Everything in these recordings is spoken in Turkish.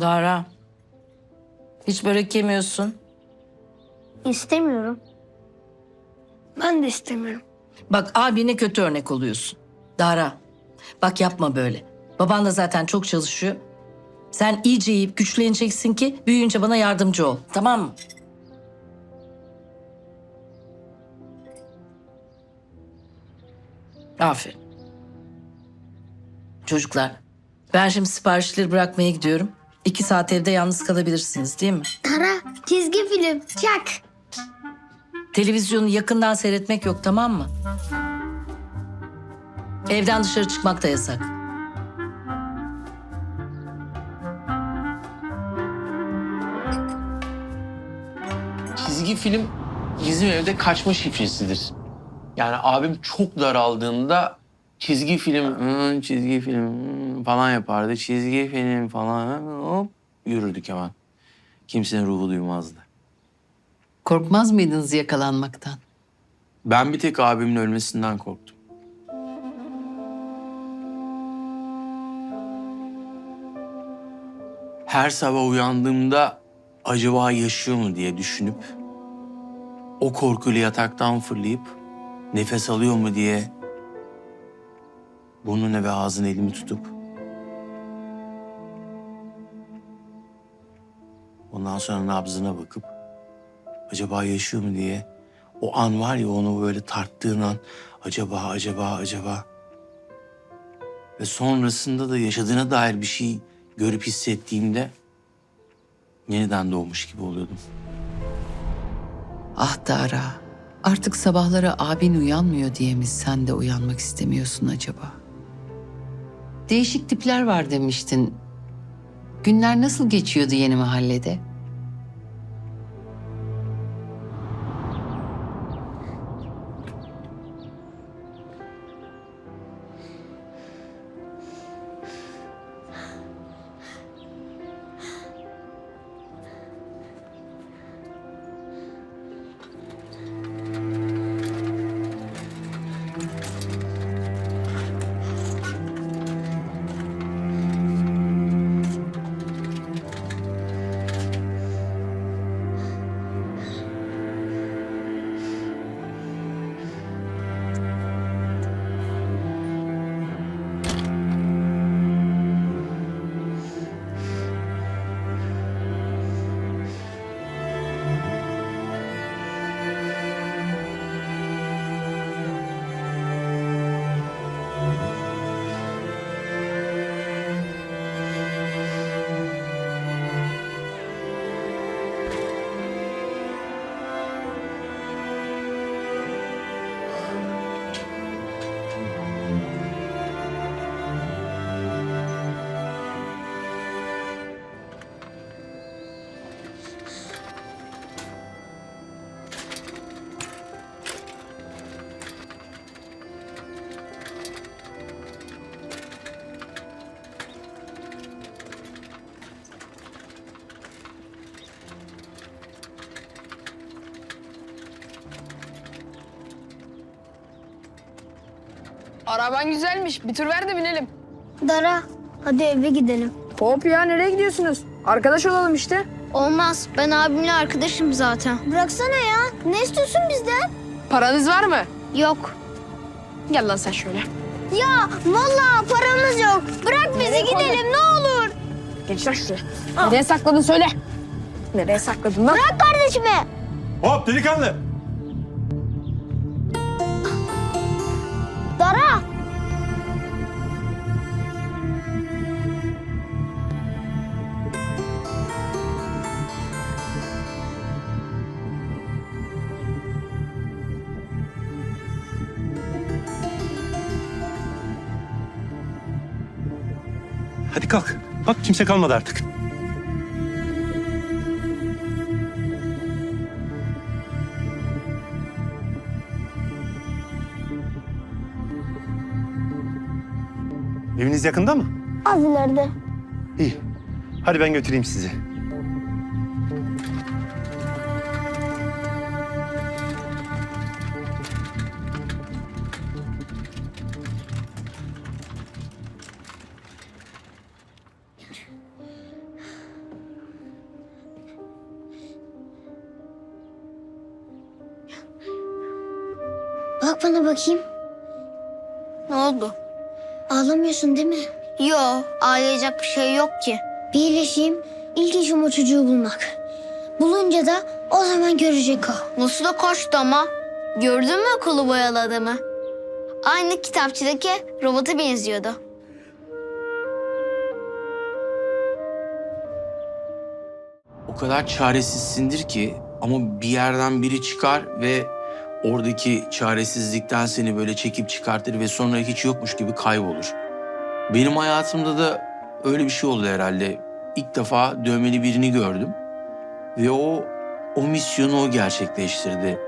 Dara. Hiç börek yemiyorsun. İstemiyorum. Ben de istemiyorum. Bak abine kötü örnek oluyorsun. Dara. Bak yapma böyle. Baban da zaten çok çalışıyor. Sen iyice yiyip güçleneceksin ki büyüyünce bana yardımcı ol. Tamam mı? Aferin. Çocuklar, ben şimdi siparişleri bırakmaya gidiyorum. İki saat evde yalnız kalabilirsiniz değil mi? Tara, çizgi film, çak. Televizyonu yakından seyretmek yok tamam mı? Evden dışarı çıkmak da yasak. Çizgi film bizim evde kaçma şifresidir. Yani abim çok daraldığında çizgi film, "Hı, çizgi film hı" falan yapardı. Çizgi film falan hop yürürdük hemen. Kimsenin ruhu duymazdı. Korkmaz mıydınız yakalanmaktan? Ben bir tek abimin ölmesinden korktum. Her sabah uyandığımda acaba yaşıyor mu diye düşünüp o korkuyla yataktan fırlayıp nefes alıyor mu diye burnuna ve ağzına elimi tutup ondan sonra nabzına bakıp acaba yaşıyor mu diye o an var ya onu böyle tarttığın an acaba acaba acaba ve sonrasında da yaşadığına dair bir şey görüp hissettiğimde yeniden doğmuş gibi oluyordum. Ah Dara, artık sabahları abin uyanmıyor diye mi sen de uyanmak istemiyorsun acaba? Değişik tipler var demiştin. Günler nasıl geçiyordu yeni mahallede? Araban güzelmiş. Bir tur ver de binelim. Dara, hadi eve gidelim. Hop ya nereye gidiyorsunuz? Arkadaş olalım işte. Olmaz, ben abimle arkadaşım zaten. Bıraksana ya, ne istiyorsun bizden? Paranız var mı? Yok. Gel lan sen şöyle. Ya vallahi paramız yok. Bırak bizi gidelim ne olur. Geç lan şuraya. Nereye sakladın söyle. Nereye sakladın lan? Bırak kardeşimi. Hop delikanlı. Dara. Hadi kalk. Bak kimse kalmadı artık. Eviniz yakında mı? Az ileride. İyi. Hadi ben götüreyim sizi. Bak bana bakayım. Ne oldu? Ağlamıyorsun değil mi? Yo, ağlayacak bir şey yok ki. Bir iyileşeyim, ilk işim o çocuğu bulmak. Bulunca da o zaman görecek o. Nasıl da koştu ama. Gördün mü kolu boyalı adamı? Aynı kitapçıdaki robota benziyordu. O kadar çaresizsindir ki ama bir yerden biri çıkar ve oradaki çaresizlikten seni böyle çekip çıkartır ve sonra hiç yokmuş gibi kaybolur. Benim hayatımda da öyle bir şey oldu herhalde. İlk defa dövmeli birini gördüm ve o o misyonu o gerçekleştirdi.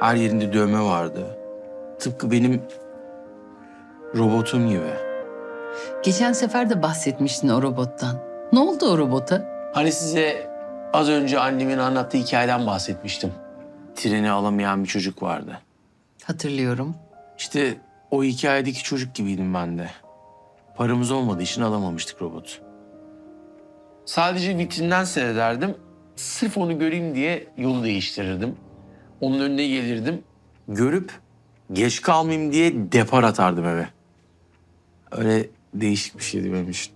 Her yerinde dövme vardı. Tıpkı benim robotum gibi. Geçen sefer de bahsetmiştin o robottan. Ne oldu o robota? Hani size az önce annemin anlattığı hikayeden bahsetmiştim. Treni alamayan bir çocuk vardı. Hatırlıyorum. İşte o hikayedeki çocuk gibiydim ben de. Paramız olmadığı için alamamıştık robotu. Sadece vitrinden seyrederdim. Sırf onu göreyim diye yolu değiştirirdim. Onun önüne gelirdim. Görüp geç kalmayayım diye depar atardım eve. Öyle değişik bir şeydi benim için.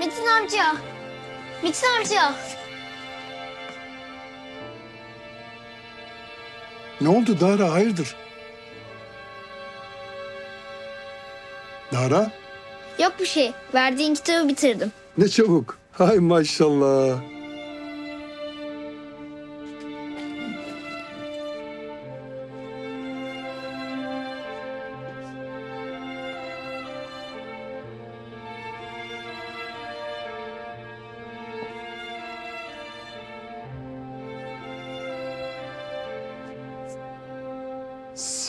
Metin amca. Metin amca. Ne oldu Dara hayırdır? Dara Yok bir şey. Verdiğin kitabı bitirdim. ne çabuk. Hay maşallah.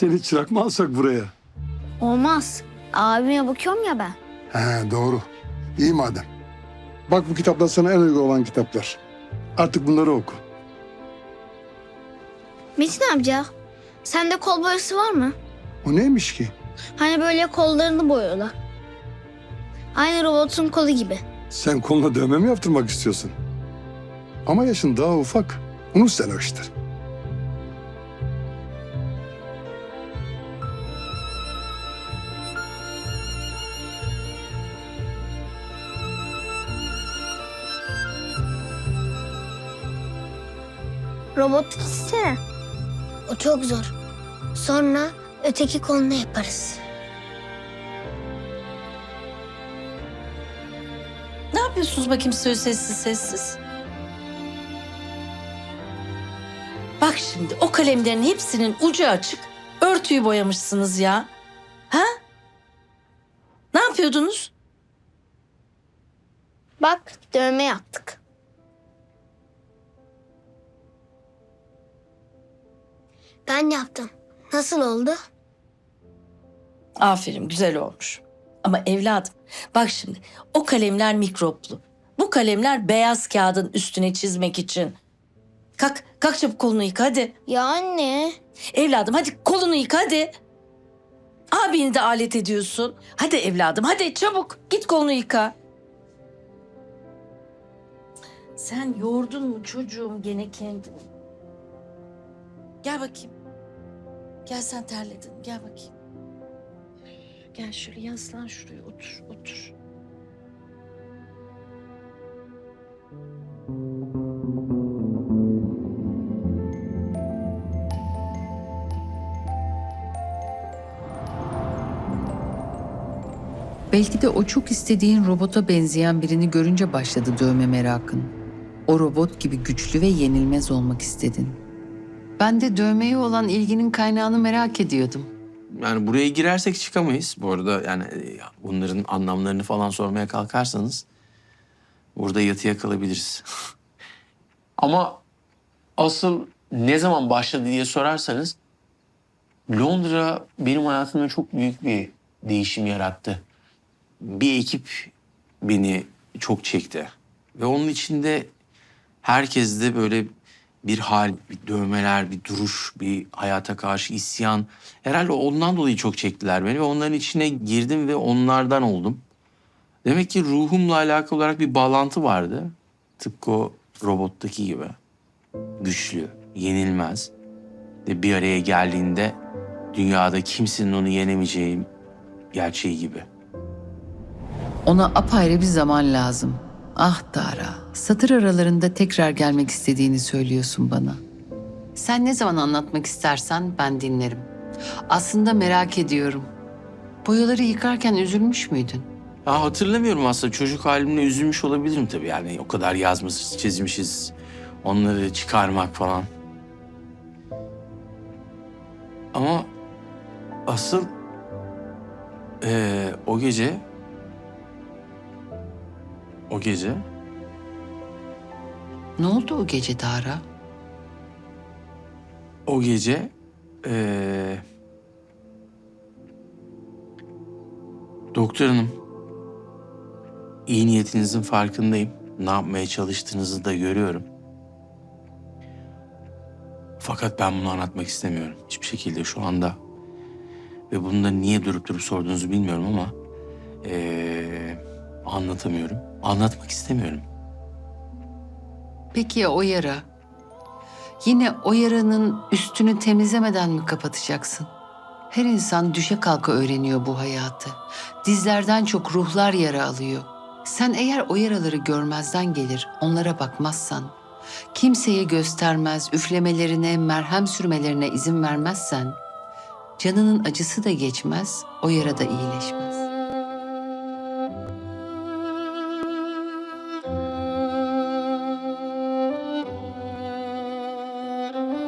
Seni çırak mı alsak buraya? Olmaz. Abime bakıyorum ya ben. He doğru. İyi madem. Bak bu kitaplar sana en uygun olan kitaplar. Artık bunları oku. Metin amca. Sende kol boyası var mı? O neymiş ki? Hani böyle kollarını boyuyorlar. Aynı robotun kolu gibi. Sen koluna dövme mi yaptırmak istiyorsun? Ama yaşın daha ufak. Unut sen o işleri. Robot istene. O çok zor. Sonra öteki kolunu yaparız. Ne yapıyorsunuz bakayım söz sessiz sessiz? Bak şimdi o kalemlerin hepsinin ucu açık. Örtüyü boyamışsınız ya. Ha? Ne yapıyordunuz? Bak dövme yaptık. Ben yaptım. Nasıl oldu? Aferin güzel olmuş. Ama evladım bak şimdi o kalemler mikroplu. Bu kalemler beyaz kağıdın üstüne çizmek için. Kalk, kalk çabuk kolunu yıka hadi. Ya anne. Evladım hadi kolunu yıka hadi. Abini de alet ediyorsun. Hadi evladım hadi çabuk git kolunu yıka. Sen yordun mu çocuğum gene kendini? Gel bakayım. Gel sen terledin gel bakayım. Gel şöyle yaslan şuraya otur otur. Belki de o çok istediğin robota benzeyen birini görünce başladı dövme merakın. O robot gibi güçlü ve yenilmez olmak istedin. Ben de dövmeye olan ilginin kaynağını merak ediyordum. Yani buraya girersek çıkamayız. Bu arada yani e, bunların anlamlarını falan sormaya kalkarsanız burada yatıya kalabiliriz. Ama asıl ne zaman başladı diye sorarsanız Londra benim hayatımda çok büyük bir değişim yarattı. Bir ekip beni çok çekti. Ve onun içinde Herkeste böyle bir hal, bir dövmeler, bir duruş, bir hayata karşı isyan. Herhalde ondan dolayı çok çektiler beni ve onların içine girdim ve onlardan oldum. Demek ki ruhumla alakalı olarak bir bağlantı vardı. Tıpkı o robottaki gibi. Güçlü, yenilmez. Ve bir araya geldiğinde dünyada kimsenin onu yenemeyeceği gerçeği gibi. Ona apayrı bir zaman lazım. Ah Dara, satır aralarında tekrar gelmek istediğini söylüyorsun bana. Sen ne zaman anlatmak istersen ben dinlerim. Aslında merak ediyorum. Boyaları yıkarken üzülmüş müydün? Ya hatırlamıyorum aslında çocuk halimle üzülmüş olabilirim tabii yani o kadar yazmışız, çizmişiz. Onları çıkarmak falan. Ama asıl eee, o gece o gece Ne oldu o gece Dara? o gece eee doktor hanım iyi niyetinizin farkındayım. Ne yapmaya çalıştığınızı da görüyorum. Fakat ben bunu anlatmak istemiyorum. Hiçbir şekilde şu anda. Ve bunu da niye durup durup sorduğunuzu bilmiyorum ama... eee, anlatamıyorum. Anlatmak istemiyorum. Peki ya o yara? Yine o yaranın üstünü temizlemeden mi kapatacaksın? Her insan düşe kalka öğreniyor bu hayatı. Dizlerden çok ruhlar yara alıyor. Sen eğer o yaraları görmezden gelir, onlara bakmazsan, kimseye göstermez, üflemelerine, merhem sürmelerine izin vermezsen, canının acısı da geçmez, o yara da iyileşmez.